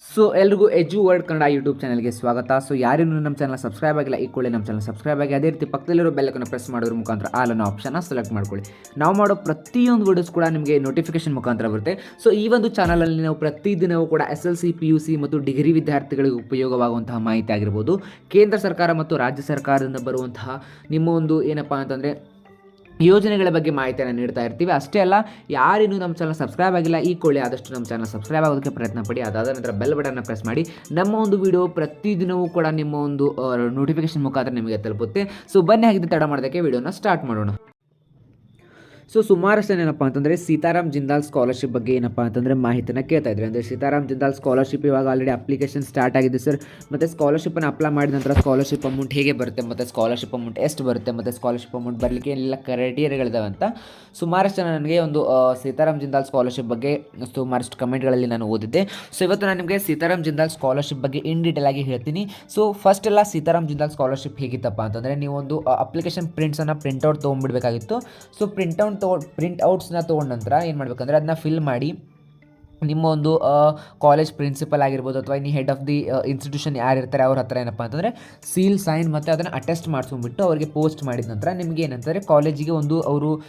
So ಎಲ್ರಿಗೂ ಎಜು word Kannada YouTube ಚಾನಲ್ಗೆ ಸ್ವಾಗತ. ಸೊ ಯಾರೂ ನಮ್ಮ ಚಾನಲ್ ಸಬ್ಸ್ಕ್ರೈಬ್ ಆಗಿಲ್ಲ, ಈ ಕೂಡಲೇ ನಮ್ಮ ಚಾನಲ್ ಸಬ್ಸ್ಕ್ರೈಬ್ ಆಗಿ, ಅದೇ ರೀತಿ ಪಕ್ಕದಲ್ಲಿರೋ ಬೆಲ್ಲಕ್ಕನ್ನು ಪ್ರೆಸ್ ಮಾಡೋದ್ರ ಮುಖಾಂತರ ಅನ್ನೋ ಆಪ್ಷನ್ನ ಸೆಲೆಕ್ಟ್ ಮಾಡ್ಕೊಳ್ಳಿ. ನಾವು ಮಾಡೋ ಪ್ರತಿಯೊಂದು ವಿಡಿಯೋಸ್ ಕೂಡ ನಿಮಗೆ ನೋಟಿಫಿಕೇಶನ್ ಮುಖಾಂತರ ಬರುತ್ತೆ. ಸೊ ಈ ಒಂದು ಚಾನಲಲ್ಲಿ ನಾವು ಪ್ರತಿದಿನವೂ ಕೂಡ S L C P U C ಮತ್ತು ಡಿಗ್ರಿ ವಿದ್ಯಾರ್ಥಿಗಳಿಗೆ ಉಪಯೋಗವಾಗುವಂತಹ ಮಾಹಿತಿ ಆಗಿರ್ಬೋದು. ಕೇಂದ್ರ ಸರ್ಕಾರ ಮತ್ತು ರಾಜ್ಯ ಸರ್ಕಾರದಿಂದ ಬರುವಂತಹ ನಿಮ್ಮ ಒಂದು ಏನಪ್ಪ ಅಂತಂದರೆ ಯೋಜನೆಗಳ ಬಗ್ಗೆ ಮಾಹಿತಿಯನ್ನು ನೀಡ್ತಾ ಇರ್ತೀವಿ. ಅಷ್ಟೇ ಅಲ್ಲ, ಯಾರಿನ್ನೂ ನಮ್ಮ ಚಾನಲ್ ಸಬ್ಸ್ಕ್ರೈಬ್ ಆಗಿಲ್ಲ, ಈ ಕೊಳ್ಳಿ ಆದಷ್ಟು ನಮ್ಮ ಚಾನಲ್ ಸಬ್ಸ್ಕ್ರೈಬ್ ಆಗೋದಕ್ಕೆ ಪ್ರಯತ್ನ ಪಡಿ. ಅದಾದ ನಂತರ ಬೆಲ್ ಬಟನ್ನ ಪ್ರೆಸ್ ಮಾಡಿ. ನಮ್ಮ ಒಂದು ವಿಡಿಯೋ ಪ್ರತಿದಿನವೂ ಕೂಡ ನಿಮ್ಮ ಒಂದು ನೋಟಿಫಿಕೇಶನ್ ಮುಖಾಂತರ ನಿಮಗೆ ತಲುಪುತ್ತೆ. ಸೊ ಬನ್ನಿ ಹಾಗಿದ್ದು ತಡ ಮಾಡೋದಕ್ಕೆ ವಿಡಿಯೋನ ಸ್ಟಾರ್ಟ್ ಮಾಡೋಣ. ಸೊ ಸುಮಾರಷ್ಟು ಏನಪ್ಪ ಅಂತಂದರೆ ಸೀತಾರಾಮ್ ಜಿಂದಾಲ್ ಸ್ಕಾಲರ್ಶಿಪ್ ಬಗ್ಗೆ ಏನಪ್ಪ ಅಂತಂದರೆ ಮಾಹಿತಿನ ಕೇಳ್ತಾ ಇದ್ದಾರೆ ಅಂದರೆ ಸೀತಾರಾಮ್ ಜಿಂದಾಲ್ ಸ್ಕಾಲರ್ಶಿಪ್ ಇವಾಗ ಆಲ್ರೆಡಿ ಅಪ್ಲಿಕೇಶನ್ ಸ್ಟಾರ್ಟ್ ಆಗಿದೆ ಸರ್ ಮತ್ತು ಸ್ಕಾಲರ್ಶಿಪ್ಪನ್ನು ಅಪ್ಲೈ ಮಾಡಿದ ನಂತರ ಸ್ಕಾಲರ್ಶಿಪ್ ಅಮೌಂಟ್ ಹೇಗೆ ಬರುತ್ತೆ, ಮತ್ತು ಸ್ಕಾಲರ್ಶಿಪ್ ಅಮೌಂಟ್ ಎಷ್ಟು ಬರುತ್ತೆ, ಮತ್ತು ಸ್ಕಾಲರ್ಶಿಪ್ ಅಮೌಂಟ್ ಬರಲಿಕ್ಕೆ ಎಲ್ಲ ಕ್ರೈಟೀರಿಯಾಗಳಿದಾವೆ ಅಂತ ಸುಮಾರಷ್ಟು ಜನ ನನಗೆ ಒಂದು ಸೀತಾರಾಮ್ ಜಿಂದಾಲ್ ಸ್ಕಾಲರ್ಶಿಪ್ ಬಗ್ಗೆ ಸುಮಾರಷ್ಟು ಕಮೆಂಟ್ಗಳಲ್ಲಿ ನಾನು ಓದಿದ್ದೆ. ಸೊ ಇವತ್ತು ನಾನು ನಿಮಗೆ ಸೀತಾರಾಮ್ ಜಿಂದಾಲ್ ಸ್ಕಾಲರ್ಶಿಪ್ ಬಗ್ಗೆ ಇನ್ ಡೀಟೇಲ್ ಆಗಿ ಹೇಳ್ತೀನಿ. ಸೊ ಫಸ್ಟ್ ಎಲ್ಲ ಸೀತಾರಾಮ್ ಜಿಂದಾಲ್ ಸ್ಕಾಲರ್ಶಿಪ್ ಹೇಗಿತ್ತಪ್ಪ ಅಂತಂದರೆ ಒಂದು ಅಪ್ಲಿಕೇಶನ್ ಪ್ರಿಂಟ್ಸನ್ನು ಪ್ರಿಂಟ್ಔಟ್ ತೊಗೊಂಡ್ಬಿಡ್ಬೇಕಾಗಿತ್ತು. ಸೊ ಪ್ರಿಂಟ್ಔಟ್ ತೊಗೊಂಡು ಪ್ರಿಂಟ್ ಔಟ್ಸ್ನ ತೊಗೊಂಡ ನಂತರ ಏನು ಮಾಡಬೇಕಂದ್ರೆ ಅದನ್ನ ಫಿಲ್ ಮಾಡಿ, ನಿಮ್ಮ ಒಂದು ಕಾಲೇಜ್ ಪ್ರಿನ್ಸಿಪಲ್ ಆಗಿರ್ಬೋದು ಅಥವಾ ಇನ್ನು ಹೆಡ್ ಆಫ್ ದಿ ಇನ್ಸ್ಟಿಟ್ಯೂಷನ್ ಯಾರು ಇರ್ತಾರೆ ಅವ್ರ ಹತ್ರ ಏನಪ್ಪ ಅಂತಂದರೆ ಸೀಲ್ ಸೈನ್ ಮತ್ತು ಅದನ್ನು ಅಟೆಸ್ಟ್ ಮಾಡಿಸ್ಕೊಂಡ್ಬಿಟ್ಟು ಅವರಿಗೆ ಪೋಸ್ಟ್ ಮಾಡಿದ ನಂತರ ನಿಮಗೆ ಏನಂತಂದರೆ ಕಾಲೇಜಿಗೆ ಒಂದು ಅವರು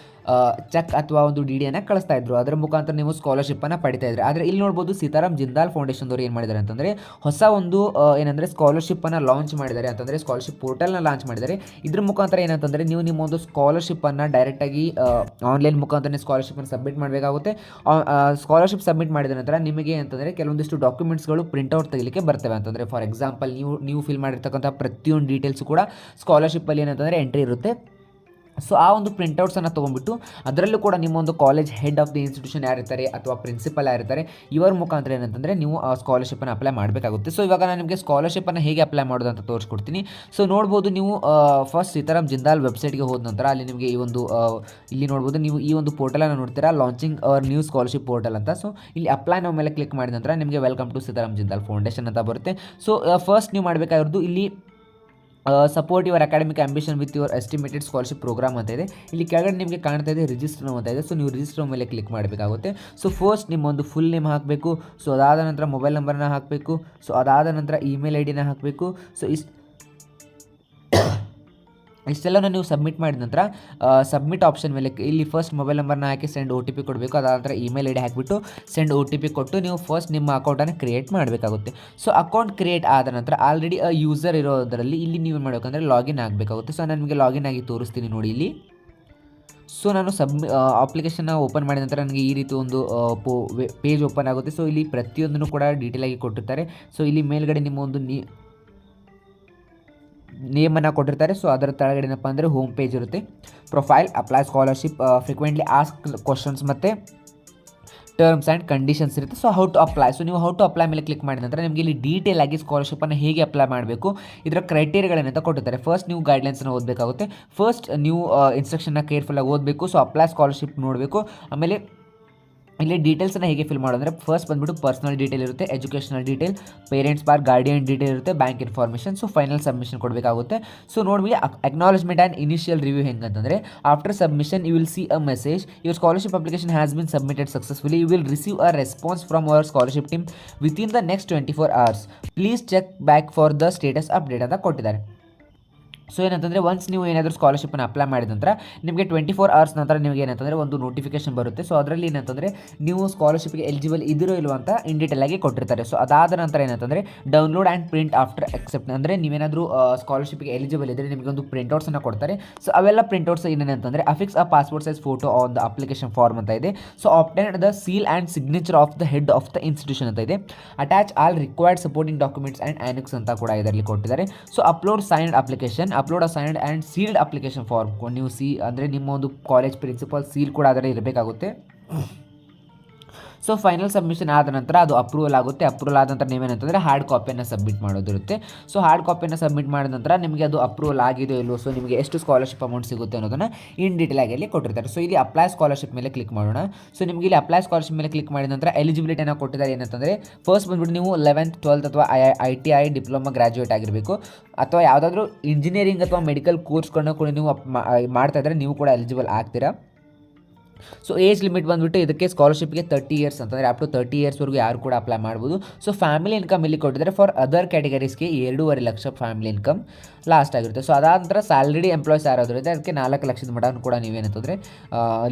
ಚೆಕ್ ಅಥವಾ ಒಂದು ಡಿ ಡಿಯನ್ನು ಕಳಿಸ್ತಾ ಇದ್ರು. ಅದರ ಮುಖಾಂತರ ನೀವು ಸ್ಕಾಲರ್ಶಿಪ್ಪನ್ನು ಪಡಿತಾ ಇದ್ರಿ. ಆದರೆ ಇಲ್ಲಿ ನೋಡ್ಬೋದು ಸೀತಾರಾಮ್ ಜಿಂದಾಲ್ ಫೌಂಡೇಶನ್ದವ್ರು ಏನು ಮಾಡಿದ್ದಾರೆ ಅಂತಂದರೆ ಹೊಸ ಒಂದು ಏನಂದರೆ ಸ್ಕಾಲರ್ಶಿಪ್ಪನ್ನು ಲಾಂಚ್ ಮಾಡಿದ್ದಾರೆ ಅಂತಂದರೆ ಸ್ಕಾಲರ್ಶಿಪ್ ಪೋರ್ಟಲ್ನ ಲಾಂಚ್ ಮಾಡಿದ್ದಾರೆ ಇದ್ರ ಮುಖಾಂತರ ಏನಂತಂದರೆ ನೀವು ನಿಮ್ಮ ಒಂದು ಸ್ಕಾಲರ್ಶಿಪ್ಪನ್ನು ಡೈರೆಕ್ಟಾಗಿ ಆನ್ಲೈನ್ ಮುಖಾಂತರ ಸ್ಕಾಲರ್ಶಿಪ್ಪನ್ನು ಸಬ್ಮಿಟ್ ಮಾಡಬೇಕಾಗುತ್ತೆ. ಸ್ಕಾಲರ್ಶಿಪ್ ಸಬ್ಮಿಟ್ ಮಾಡಿದ ನಂತರ ನಿಮಗೆ ಅಂತಂದರೆ ಕೆಲವೊಂದಿಷ್ಟು ಡಾಕ್ಯುಮೆಂಟ್ಸ್ಗಳು ಪ್ರಿಂಟ್ಔಟ್ ತೆಗಿಲಿಕ್ಕೆ ಬರ್ತವೆ ಅಂತಂದರೆ ಫಾರ್ ಎಕ್ಸಾಂಪಲ್ ನೀವು ನೀವು ಫಿಲ್ ಮಾಡಿರ್ತಕ್ಕಂಥ ಪ್ರತಿಯೊಂದು ಡೀಟೇಲ್ಸ್ ಕೂಡ ಸ್ಕಾಲರ್ಶಿಪ್ಪಲ್ಲಿ ಏನಂತಂದರೆ ಎಂಟ್ರಿ ಇರುತ್ತೆ. ಸೊ ಆ ಒಂದು ಪ್ರಿಂಟೌಟ್ಸನ್ನು ತೊಗೊಂಡ್ಬಿಟ್ಟು ಅದರಲ್ಲೂ ಕೂಡ ನಿಮ್ಮ ಒಂದು college head of the institution ಯಾರಿರ್ತಾರೆ ಅಥವಾ ಪ್ರಿನ್ಸಿಪಲ್ ಯಾರಿರ್ತಾರೆ, ಇವರ ಮುಖಾಂತರ ಏನಂತಂದರೆ ನೀವು ಆ ಸ್ಕಾಲರ್ಶಿಪ್ಪನ್ನು ಅಪ್ಲೈ ಮಾಡಬೇಕಾಗುತ್ತೆ. ಸೊ ಇವಾಗ ನಾನು ನಿಮಗೆ ಸ್ಕಾಲರ್ಶಿಪ್ಪನ್ನು ಹೇಗೆ ಅಪ್ಲೈ ಮಾಡೋದು ಅಂತ ತೋರಿಸ್ಕೊಡ್ತೀನಿ. ಸೊ ನೋಡ್ಬೋದು ನೀವು ಫಸ್ಟ್ ಸೀತಾರಾಮ್ ಜಿಂದಾಲ್ ವೆಬ್ಸೈಟ್ಗೆ ಹೋದ ನಂತರ ಅಲ್ಲಿ ನಿಮಗೆ ಈ ಒಂದು ಇಲ್ಲಿ ನೋಡ್ಬೋದು ನೀವು ಈ ಒಂದು ಪೋರ್ಟಲನ್ನು ನೋಡ್ತೀರಾ launching our new scholarship portal ಅಂತ. ಸೊ ಇಲ್ಲಿ ಅಪ್ಲೈ ನಾವು ಮೇಲೆ ಕ್ಲಿಕ್ ಮಾಡಿದ ನಂತರ ನಿಮಗೆ welcome to Sitaram Jindal foundation ಅಂತ ಬರುತ್ತೆ. ಸೊ ಫಸ್ಟ್ ನೀವು ಮಾಡಬೇಕಾಗಿರೋದು ಇಲ್ಲಿ support your academic ambition with your estimated scholarship program ಅಂತ ಇದೆ. ಇಲ್ಲಿ ಕೆಳಗಡೆ ನಿಮಗೆ ಕಾಣ್ತಾ ಇದೆ ರಿಜಿಸ್ಟರ್ ಅಂತ ಇದೆ. ಸೊ ನೀವು ರಿಜಿಸ್ಟರ್ ಮೇಲೆ ಕ್ಲಿಕ್ ಮಾಡಬೇಕಾಗುತ್ತೆ. ಸೊ ಫಸ್ಟ್ ನಿಮ್ಮೊಂದು ಫುಲ್ ನೇಮ್ ಹಾಕಬೇಕು. ಸೊ ಅದಾದ ನಂತರ ಮೊಬೈಲ್ ನಂಬರ್ನ ಹಾಕಬೇಕು. ಸೊ ಅದಾದ ನಂತರ ಇಮೇಲ್ ಐ ಡಿನ ಹಾಕಬೇಕು. ಸೊ ಇಷ್ಟು ಇಷ್ಟೆಲ್ಲನೂ ನೀವು ಸಬ್ಮಿಟ್ ಮಾಡಿದ ನಂತರ ಸಬ್ಮಿಟ್ ಆಪ್ಷನ್ ಮೇಲೆ ಇಲ್ಲಿ ಫಸ್ಟ್ ಮೊಬೈಲ್ ನಂಬರ್ನ ಹಾಕಿ ಸೆಂಡ್ ಒ ಟಿ ಪಿ ಕೊಡಬೇಕು. ಅದಾದ ನಂತರ ಇಮೇಲ್ ಐ ಡಿ ಹಾಕಿಬಿಟ್ಟು ಸೆಂಡ್ ಒ ಟಿ ಪಿ ಕೊಟ್ಟು ನೀವು ಫಸ್ಟ್ ನಿಮ್ಮ ಅಕೌಂಟನ್ನು ಕ್ರಿಯೇಟ್ ಮಾಡಬೇಕಾಗುತ್ತೆ. ಸೊ ಅಕೌಂಟ್ ಕ್ರಿಯೇಟ್ ಆದ ನಂತರ ಆಲ್ರೆಡಿ ಯೂಸರ್ ಇರೋದರಲ್ಲಿ ಇಲ್ಲಿ ನೀವು ಏನು ಮಾಡಬೇಕಂದ್ರೆ ಲಾಗಿನ್ ಆಗಬೇಕಾಗುತ್ತೆ. ಸೊ ನಾನು ನಿಮಗೆ ಲಾಗಿನ್ ಆಗಿ ತೋರಿಸ್ತೀನಿ ನೋಡಿ ಇಲ್ಲಿ. ಸೊ ನಾನು ಸಬ್ಮಿ ಅಪ್ಲಿಕೇಶನ್ನ ಓಪನ್ ಮಾಡಿದ ನಂತರ ನನಗೆ ಈ ರೀತಿ ಒಂದು ಪೋ ಪೇಜ್ ಓಪನ್ ಆಗುತ್ತೆ. ಸೊ ಇಲ್ಲಿ ಪ್ರತಿಯೊಂದನ್ನು ಕೂಡ ಡೀಟೇಲಾಗಿ ಕೊಟ್ಟಿರ್ತಾರೆ. ಸೊ ಇಲ್ಲಿ ಮೇಲ್ಗಡೆ ನಿಮ್ಮ ಒಂದು ನೀ ನೇಮನ್ನು ಕೊಟ್ಟಿರ್ತಾರೆ. ಸೊ ಅದರ ಕೆಳಗಡೆ ಏನಪ್ಪ ಅಂದರೆ ಹೋಮ್ ಪೇಜ್ ಇರುತ್ತೆ. Profile apply scholarship frequently ask questions ಮತ್ತು ಟರ್ಮ್ಸ್ ಆ್ಯಂಡ್ ಕಂಡೀಷನ್ಸ್ ಇರುತ್ತೆ. So how to apply so ನೀವು ಹೌ ಟು ಅಪ್ಲೈ ಮೇಲೆ ಕ್ಲಿಕ್ ಮಾಡಿದ ನಂತರ ನಿಮಗೆ ಇಲ್ಲಿ ಡೀಟೇಲ್ ಆಗಿ ಸ್ಕಾಲರ್ಶಿಪ್ಪನ್ನು ಹೇಗೆ ಅಪ್ಲೈ ಮಾಡಬೇಕು, ಇದರ ಕ್ರೈಟೀರಿಯಾಗಳೇನಂತ ಕೊಟ್ಟಿರ್ತಾರೆ. ಫಸ್ಟ್ ನೀವು ಗೈಡ್ಲೈನ್ಸನ್ನು ಓದಬೇಕಾಗುತ್ತೆ. ಫಸ್ಟ್ ನೀವು ಇನ್ಸ್ಟ್ರಕ್ಷನ್ನ ಕೇರ್ಫುಲ್ಲಾಗಿ ಓದಬೇಕು. ಸೊ ಅಪ್ಲೈ ಸ್ಕಾಲರ್ಶಿಪ್ ನೋಡಬೇಕು. ಆಮೇಲೆ ಇಲ್ಲಿ ಡೀಟೇಲ್ಸನ್ನು ಹೇಗೆ ಫಿಲ್ ಮಾಡೋದು ಫಸ್ಟ್ ಬಂದ್ಬಿಟ್ಟು ಪರ್ಸನಲ್ ಡೀಟೇಲ್ ಇರುತ್ತೆ educational detail parents bar guardian detail ಇರುತ್ತೆ bank information so final submission ಕೊಡಬೇಕಾಗುತ್ತೆ. ಸೊ ನೋಡಿ acknowledgement and initial review ಹೆಂಗಂತಂದರೆ after submission you will see a message your scholarship application has been submitted successfully you will receive a response from our scholarship team within the next twenty four hours please check back for the status update ಅಂತ ಕೊಟ್ಟಿದ್ದಾರೆ. So ಏನಂತಂದರೆ once ನೀವು ಏನಾದರೂ ಸ್ಕಾಲರ್ಶಿಪ್ಪನ್ನು apply ಮಾಡಿದ ನಂತರ ನಿಮಗೆ twenty four hours ನಂತರ ನಿಮಗೆ ಏನಂತಂದರೆ ಒಂದು ನೋಟಿಫಿಕೇಶನ್ ಬರುತ್ತೆ. ಸೊ ಅದರಲ್ಲಿ ಏನಂತಂದರೆ ನೀವು ಸ್ಕಾಲರ್ಶಿಪ್ಗೆ ಎಲಿಜಿಬಲ್ ಇದಿರೋ ಇಲ್ವೋ ಅಂತ ಇನ್ ಡೀಟೇಲ್ ಆಗಿ ಕೊಟ್ಟಿರ್ತಾರೆ. ಸೊ ಅದಾದ ನಂತರ ಏನಂತಂದರೆ download and print after accept ಅಂದರೆ ನೀವೇನಾದರೂ ಸ್ಕಾಲರ್ಶಿಪ್ಗೆ ಎಲಿಜಿಬಲ್ ಇದ್ದರೆ ನಿಮಗೆ ಒಂದು ಪ್ರಿಂಟ್ಔಟ್ಸನ್ನು ಕೊಡ್ತಾರೆ. ಸೊ ಅವೆಲ್ಲ printouts ಏನೇನಂತಂದರೆ affix a passport size photo on the application form ಅಂತ ಇದೆ. So obtain the seal and signature of the head of the institution ಅಂತ ಇದೆ. Attach all required supporting documents and annexe ಅಂತ ಕೂಡ ಇದರಲ್ಲಿ ಕೊಟ್ಟಿದ್ದಾರೆ. So upload signed application upload a signed and sealed application form ನೀವು C ಅಂದರೆ ನಿಮ್ಮ ಒಂದು ಕಾಲೇಜ್ ಪ್ರಿನ್ಸಿಪಲ್ ಸೀಲ್ ಕೂಡ ಅದರಲ್ಲಿ ಇರಬೇಕಾಗುತ್ತೆ. ಸೊ ಫೈನಲ್ ಸಬ್ಮಿಷನ್ ಆದ ನಂತರ ಅದು ಅಪ್ರೂವಲ್ ಆಗುತ್ತೆ. ಅಪ್ರೂವಲ್ ಆದ ನಂತರ ನೀವೇನಂತಂದರೆ ಹಾರ್ಡ್ ಕಾಪಿಯನ್ನು ಸಬ್ಮಿಟ್ ಮಾಡೋದಿರುತ್ತೆ. ಸೊ ಹಾರ್ಡ್ ಕಾಪಿಯನ್ನು ಸಬ್ಮಿಟ್ ಮಾಡಿದ ನಂತರ ನಿಮಗೆ ಅದು ಅಪ್ರೂವಲ್ ಆಗಿದೆಯೋ ಇಲ್ಲೋ ಸೊ ನಿಮಗೆ ಎಷ್ಟು ಸ್ಕಾಲರ್ಶಿಪ್ ಅಮೌಂಟ್ ಸಿಗುತ್ತೆ ಅನ್ನೋದನ್ನು ಇನ್ ಡೀಟೇಲ್ ಆಗಿ ಇಲ್ಲಿ ಕೊಟ್ಟಿರ್ತಾರೆ. ಸೊ ಇಲ್ಲಿ ಅಪ್ಲೈ ಸ್ಕಾಲರ್ಶಿಪ್ ಮೇಲೆ ಕ್ಲಿಕ್ ಮಾಡೋಣ. ಸೊ ನಿಮಗೆ ಇಲ್ಲಿ ಅಪ್ಲೈ ಸ್ಕಾಲರ್ಶಿಪ್ ಮೇಲೆ ಕ್ಲಿಕ್ ಮಾಡಿದ ನಂತರ ಎಲಿಜಿಬಿಲಿಟಿಯನ್ನು ಕೊಟ್ಟಿದ್ದಾರೆ ಏನಂತಂದರೆ ಫಸ್ಟ್ ಬಂದ್ಬಿಟ್ಟು ನೀವು ಲೆವೆಂತ್ ಟ್ವೆಲ್ತ್ ಅಥವಾ I I T I diploma graduate ಆಗಿರಬೇಕು. ಅಥವಾ ಯಾವುದಾದ್ರೂ ಇಂಜಿನಿಯರಿಂಗ್ ಅಥವಾ ಮೆಡಿಕಲ್ ಕೋರ್ಸ್ಗಳನ್ನ ಕೂಡ ನೀವು ಮಾಡ್ತಾ ಇದ್ದರೆ ನೀವು ಕೂಡ ಎಲಿಜಿಬಲ್ ಆಗ್ತೀರಾ. ಸೊ ಏಜ್ ಲಿಮಿಟ್ ಬಂದುಬಿಟ್ಟು ಇದಕ್ಕೆ ಸ್ಕಾಲರ್ಶಿಪ್ಗೆ ತರ್ಟಿ ಇಯರ್ಸ್ ಅಂತಂದರೆ ಅಪ್ ಟು ತರ್ಟಿ ಇಯರ್ಸ್ವರೆಗೂ ಯಾರು ಕೂಡ ಅಪ್ಲೈ ಮಾಡ್ಬೋದು. ಸೊ ಫ್ಯಾಮಿಲಿ ಇನ್ಕಮ್ ಇಲ್ಲಿ ಕೊಟ್ಟಿದ್ದಾರೆ. ಫಾರ್ ಅದರ್ ಕ್ಯಾಟಗರೀಸ್ಗೆ ಎರಡೂವರೆ ಲಕ್ಷ ಫ್ಯಾಮಿಲಿ ಇನ್ಕಮ್ ಲಾಸ್ಟ್ ಆಗಿರುತ್ತೆ. ಸೊ ಅದಾದ ನಂತರ ಸ್ಯಾಲ್ರಿ ಎಂಪ್ಲಾಯ್ಸ್ ಯಾರಾದರೂ ಅದಕ್ಕೆ ನಾಲ್ಕು ಲಕ್ಷದ ಮಟನ್ ಕೂಡ ನೀವೇನಂತಂದರೆ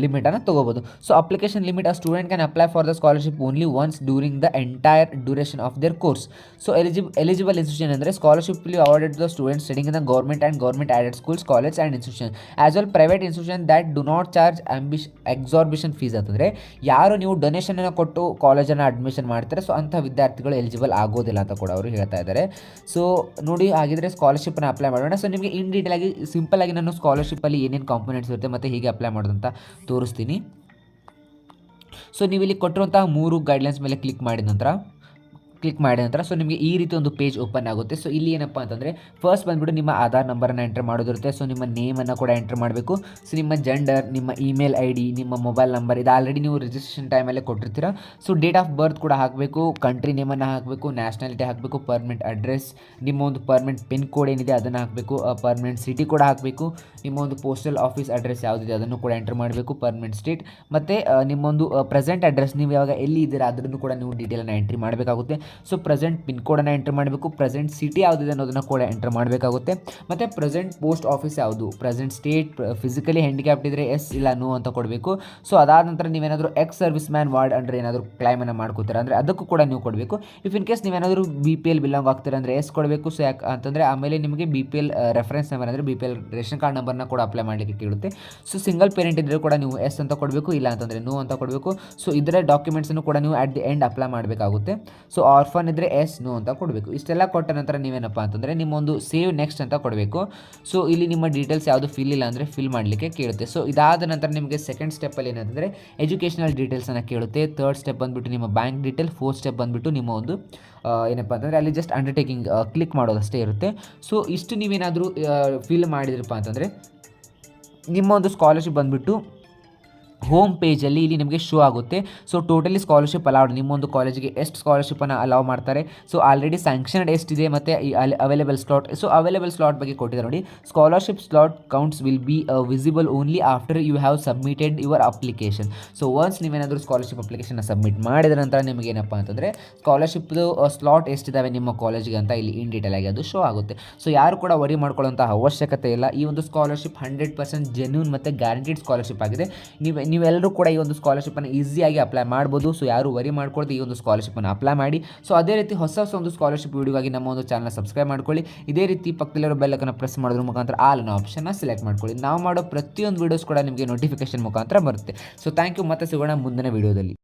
ಲಿಮಿಟನ್ನು ತೊಗೋಬೋದು. So application limit a student can apply for the scholarship only once during the entire duration of their course so eligible eligible institution ಅಂದರೆ scholarship awarded the student studying in the government and government aided schools college and institution as well private institution that do not charge exorbitant fees ಅಂತಂದರೆ ಯಾರು ನೀವು ಡೊನೇಷನನ್ನು ಕೊಟ್ಟು ಕಾಲೇಜನ್ನು admission ಮಾಡ್ತಾರೆ so ಅಂಥ ವಿದ್ಯಾರ್ಥಿಗಳು eligible ಆಗೋದಿಲ್ಲ ಅಂತ ಕೂಡ ಅವರು ಹೇಳ್ತಾ ಇದ್ದಾರೆ. ಸೊ ನೋಡಿ ಹಾಗಿದ್ರೆ ಸ್ಕಾಲರ್ಶಿಪ್ನ ಅಪ್ಲೈ ಮಾಡೋಣ. ಸೊ ನಿಮಗೆ ಇನ್ ಡೀಟೇಲ್ ಆಗಿ ಸಿಂಪಲ್ ಆಗಿ ನಾನು ಸ್ಕಾಲರ್ಶಿಪ್ಪಲ್ಲಿ ಏನೇನು ಕಾಂಪೊನೆಂಟ್ಸ್ ಇರುತ್ತೆ ಮತ್ತು ಹೀಗೆ ಅಪ್ಲೈ ಮಾಡೋದಂತ ತೋರಿಸ್ತೀನಿ. ಸೊ ನೀವು ಇಲ್ಲಿ ಕೊಟ್ಟಿರುವಂತಹ ಮೂರು ಗೈಡ್ಲೈನ್ಸ್ ಮೇಲೆ ಕ್ಲಿಕ್ ಮಾಡಿದ ನಂತರ ಕ್ಲಿಕ್ ಮಾಡಿದ ನಂತರ ಸೊ ನಿಮಗೆ ಈ ರೀತಿ ಒಂದು ಪೇಜ್ ಓಪನ್ ಆಗುತ್ತೆ. ಸೊ ಇಲ್ಲಿ ಏನಪ್ಪ ಅಂತಂದರೆ ಫಸ್ಟ್ ಬಂದುಬಿಟ್ಟು ನಿಮ್ಮ ಆಧಾರ್ ನಂಬರನ್ನು ಎಂಟರ್ ಮಾಡೋದಿರುತ್ತೆ. ಸೊ ನಿಮ್ಮ ನೇಮನ್ನು ಕೂಡ ಎಂಟರ್ ಮಾಡಬೇಕು. ಸೊ ನಿಮ್ಮ ಜೆಂಡರ್ ನಿಮ್ಮ ಇಮೇಲ್ ಐ ಡಿ ನಿಮ್ಮ ಮೊಬೈಲ್ ನಂಬರ್ ಇದು ಆಲ್ರೆಡಿ ನೀವು ರಿಜಿಸ್ಟ್ರೇಷನ್ ಟೈಮಲ್ಲೇ ಕೊಟ್ಟಿರ್ತೀರ. ಸೊ ಡೇಟ್ ಆಫ್ ಬರ್ತ್ ಕೂಡ ಹಾಕಬೇಕು ಕಂಟ್ರಿ ನೇಮನ್ನು ಹಾಕಬೇಕು ನ್ಯಾಷನಾಲಿಟಿ ಹಾಕಬೇಕು ಪರ್ಮನೆಂಟ್ ಅಡ್ರೆಸ್ ನಿಮ್ಮ ಒಂದು ಪರ್ಮನೆಂಟ್ ಪಿನ್ ಕೋಡ್ ಏನಿದೆ ಅದನ್ನು ಹಾಕಬೇಕು ಪರ್ಮನೆಂಟ್ ಸಿಟಿ ಕೂಡ ಹಾಕಬೇಕು, ನಿಮ್ಮ ಒಂದು ಪೋಸ್ಟಲ್ ಆಫೀಸ್ ಅಡ್ರೆಸ್ ಯಾವುದಿದೆ ಅದನ್ನು ಕೂಡ ಎಂಟರ್ ಮಾಡಬೇಕು ಪರ್ಮನೆಂಟ್ ಸ್ಟೇಟ್ ಮತ್ತು ನಿಮ್ಮೊಂದು ಪ್ರೆಸೆಂಟ್ ಅಡ್ರೆಸ್ ನೀವು ಯಾವಾಗ ಎಲ್ಲಿ ಇದ್ದೀರಾ ಅದನ್ನು ಕೂಡ ನೀವು ಡೀಟೇಲನ್ನು ಎಂಟ್ರಿ ಮಾಡಬೇಕಾಗುತ್ತೆ. ಸೊ ಪ್ರೆಸೆಂಟ್ ಪಿನ್ ಕೋಡನ್ನು ಎಂಟರ್ ಮಾಡಬೇಕು. ಪ್ರೆಸೆಂಟ್ ಸಿಟಿ ಯಾವುದಿದೆ ಅನ್ನೋದನ್ನು ಕೂಡ ಎಂಟರ್ ಮಾಡಬೇಕಾಗುತ್ತೆ. ಮತ್ತು ಪ್ರೆಸೆಂಟ್ ಪೋಸ್ಟ್ ಆಫೀಸ್ ಯಾವುದು? ಪ್ರೆಸೆಂಟ್ ಸ್ಟೇಟ್ ಫಿಸಿಕಲಿ ಹ್ಯಾಂಡಿಕ್ಯಾಪ್ಟ್ ಇದ್ದರೆ ಎಸ್ ಇಲ್ಲ ನೋ ಅಂತ ಕೊಡಬೇಕು. ಸೊ ಅದಾದ ನಂತರ ನೀವೇನಾದರೂ ಎಕ್ಸ್ ಸರ್ವಿಸ್ ಮ್ಯಾನ್ ವಾರ್ಡ್ ಅಂದರೆ ಏನಾದರೂ ಕ್ಲೈಮನ್ನು ಮಾಡ್ಕೋತೀರ ಅಂದರೆ ಅದಕ್ಕೂ ಕೂಡ ನೀವು ಕೊಡಬೇಕು. ಇಫ್ ಇನ್ ಕೇಸ್ ನೀವೇನಾದರೂ ಬಿ ಪಿ ಎಲ್ ಬಿಲಾಂಗ್ ಆಗ್ತೀರ ಅಂದರೆ ಎಸ್ ಕೊಡಬೇಕು. ಸೊ ಯಾಕೆ ಅಂತಂದರೆ ಆಮೇಲೆ ನಿಮಗೆ B P L reference number ಅಂದರೆ B P L ration card ನಂಬರ್ನ ಕೂಡ ಅಪ್ಲೈ ಮಾಡಲಿಕ್ಕೆ ಕೇಳುತ್ತೆ. ಸೊ ಸಿಂಗಲ್ ಪೇರೆಂಟ್ ಇದ್ದರೆ ಕೂಡ ನೀವು ಎಸ್ ಅಂತ ಕೊಡಬೇಕು. ಇಲ್ಲ ಅಂತಂದರೆ ನೋ ಅಂತ ಕೊಡಬೇಕು. ಸೊ ಇದರ ಡಾಕ್ಯುಮೆಂಟ್ಸನ್ನು ಕೂಡ ನೀವು ಅಟ್ ದಿ ಎಂಡ್ ಅಪ್ಲೈ ಮಾಡಬೇಕಾಗುತ್ತೆ. ಸೊ ಆರ್ಫನ್ ಇದ್ದರೆ ಎಸ್, ನೋ ಅಂತ ಕೊಡಬೇಕು. ಇಷ್ಟೆಲ್ಲ ಕೊಟ್ಟ ನಂತರ ನೀವೇನಪ್ಪ ಅಂತಂದರೆ ನಿಮ್ಮೊಂದು ಸೇವ್ ನೆಕ್ಸ್ಟ್ ಅಂತ ಕೊಡಬೇಕು. ಸೊ ಇಲ್ಲಿ ನಿಮ್ಮ ಡೀಟೇಲ್ಸ್ ಯಾವುದು ಫಿಲ್ ಇಲ್ಲ ಅಂದರೆ ಫಿಲ್ ಮಾಡಲಿಕ್ಕೆ ಕೇಳುತ್ತೆ. ಸೊ ಇದಾದ ನಂತರ ನಿಮಗೆ ಸೆಕೆಂಡ್ ಸ್ಟೆಪ್ಪಲ್ಲಿ ಏನಂತಂದರೆ ಎಜುಕೇಷನಲ್ ಡೀಟೇಲ್ಸನ್ನು ಕೇಳುತ್ತೆ. ಥರ್ಡ್ ಸ್ಟೆಪ್ ಬಂದುಬಿಟ್ಟು ನಿಮ್ಮ ಬ್ಯಾಂಕ್ ಡೀಟೇಲ್ ಫೋರ್ತ್ ಸ್ಟೆಪ್ ಬಂದುಬಿಟ್ಟು ನಿಮ್ಮ ಒಂದು ಏನಪ್ಪ ಅಂತಂದರೆ ಅಲ್ಲಿ ಜಸ್ಟ್ ಅಂಡರ್ಟೇಕಿಂಗ್ ಕ್ಲಿಕ್ ಮಾಡೋದಷ್ಟೇ ಇರುತ್ತೆ. ಸೊ ಇಷ್ಟು ನೀವೇನಾದರೂ ಫಿಲ್ ಮಾಡಿದ್ರಪ್ಪ ಅಂತಂದರೆ ನಿಮ್ಮ ಒಂದು ಸ್ಕಾಲರ್ಶಿಪ್ ಬಂದುಬಿಟ್ಟು ಹೋಮ್ ಪೇಜಲ್ಲಿ ಇಲ್ಲಿ ನಿಮಗೆ ಶೋ ಆಗುತ್ತೆ. ಸೊ ಟೋಟಲಿ ಸ್ಕಾಲರ್ಶಿಪ್ ಅಲೌಡ್ ನಿಮ್ಮೊಂದು ಕಾಲೇಜಿಗೆ ಎಷ್ಟು ಸ್ಕಾಲರ್ಶಿಪ್ಪನ್ನು ಅಲೌ ಮಾಡ್ತಾರೆ? ಸೊ ಆಲ್ರೆಡಿ ಸ್ಯಾಂಕ್ಷನ್ಡ್ ಎಷ್ಟಿದೆ ಮತ್ತು available slot so available slot ಬಗ್ಗೆ ಕೊಟ್ಟಿದೆ ನೋಡಿ. Scholarship slot counts will be visible only after you have submitted your application so once ನೀವೇನಾದರೂ ಸ್ಕಾಲರ್ಶಿಪ್ ಅಪ್ಲಿಕೇಶನ್ನ ಸಬ್ಮಿಟ್ ಮಾಡಿದ ನಂತರ ನಿಮಗೆ ಏನಪ್ಪ ಅಂತಂದರೆ ಸ್ಕಾಲರ್ಶಿಪ್ದು ಸ್ಲಾಟ್ ಎಷ್ಟಿದ್ದಾವೆ ನಿಮ್ಮ ಕಾಲೇಜಿಗೆ ಅಂತ ಇಲ್ಲಿ ಇನ್ ಡೀಟೇಲ್ ಆಗಿ ಅದು ಶೋ ಆಗುತ್ತೆ. ಸೊ ಯಾರು ಕೂಡ ವರಿ ಮಾಡ್ಕೊಳ್ಳೋಂಥ ಅವಶ್ಯಕತೆ ಇಲ್ಲ. ಈ ಒಂದು ಸ್ಕಾಲರ್ಶಿಪ್ ಹಂಡ್ರೆಡ್ ಪರ್ಸೆಂಟ್ ಜೆನ್ಯೂನ್ ಮತ್ತು ಗ್ಯಾರಂಟಿಡ್ ಸ್ಕಾಲರ್ಶಿಪ್ ಆಗಿದೆ. ನೀವು ನೀವೆಲ್ಲರೂ ಕೂಡ ಈ ಒಂದು ಸ್ಕಾಲರ್ಶಿಪ್ಪನ್ನು ಈಸಿಯಾಗಿ ಅಪ್ಲೈ ಮಾಡ್ಬೋದು. ಸೊ ಯಾರು ವರಿ ಮಾಡ್ಕೊಳ್ದು ಈ ಒಂದು ಸ್ಕಾಲರ್ಶಿಪ್ಪನ್ನು ಅಪ್ಲೈ ಮಾಡಿ. ಸೊ ಅದೇ ರೀತಿ ಹೊಸ ಹೊಸ ಒಂದು ಸ್ಕಾಲರ್ಶಿಪ್ ವೀಡಿಯೋಗಾಗಿ ನಮ್ಮ ಒಂದು ಚಾನಲ್ ಸಬ್ಸ್ಕ್ರೈಬ್ ಮಾಡ್ಕೊಳ್ಳಿ. ಇದೇ ರೀತಿ ಪಕ್ಕದಲ್ಲಿರೋ ಬೆಲ್ಲಕ್ಕನ್ನು ಪ್ರೆಸ್ ಮಾಡೋದ್ರ ಮುಖಾಂತರ ಆಲ್ ಅನ್ನೋ ಆಪ್ಷನ್ನ ಸೆಲೆಕ್ಟ್ ಮಾಡ್ಕೊಳ್ಳಿ. ನಾವು ಮಾಡೋ ಪ್ರತಿಯೊಂದು ವೀಡಿಯೋಸ್ ಕೂಡ ನಿಮಗೆ ನೋಟಿಫಿಕೇಶನ್ ಮುಖಾಂತರ ಬರುತ್ತೆ. ಸೊ ಥ್ಯಾಂಕ್ ಯು ಮತ್ತೆ ಸಿಗೋಣ ಮುಂದಿನ ವೀಡಿಯೋದಲ್ಲಿ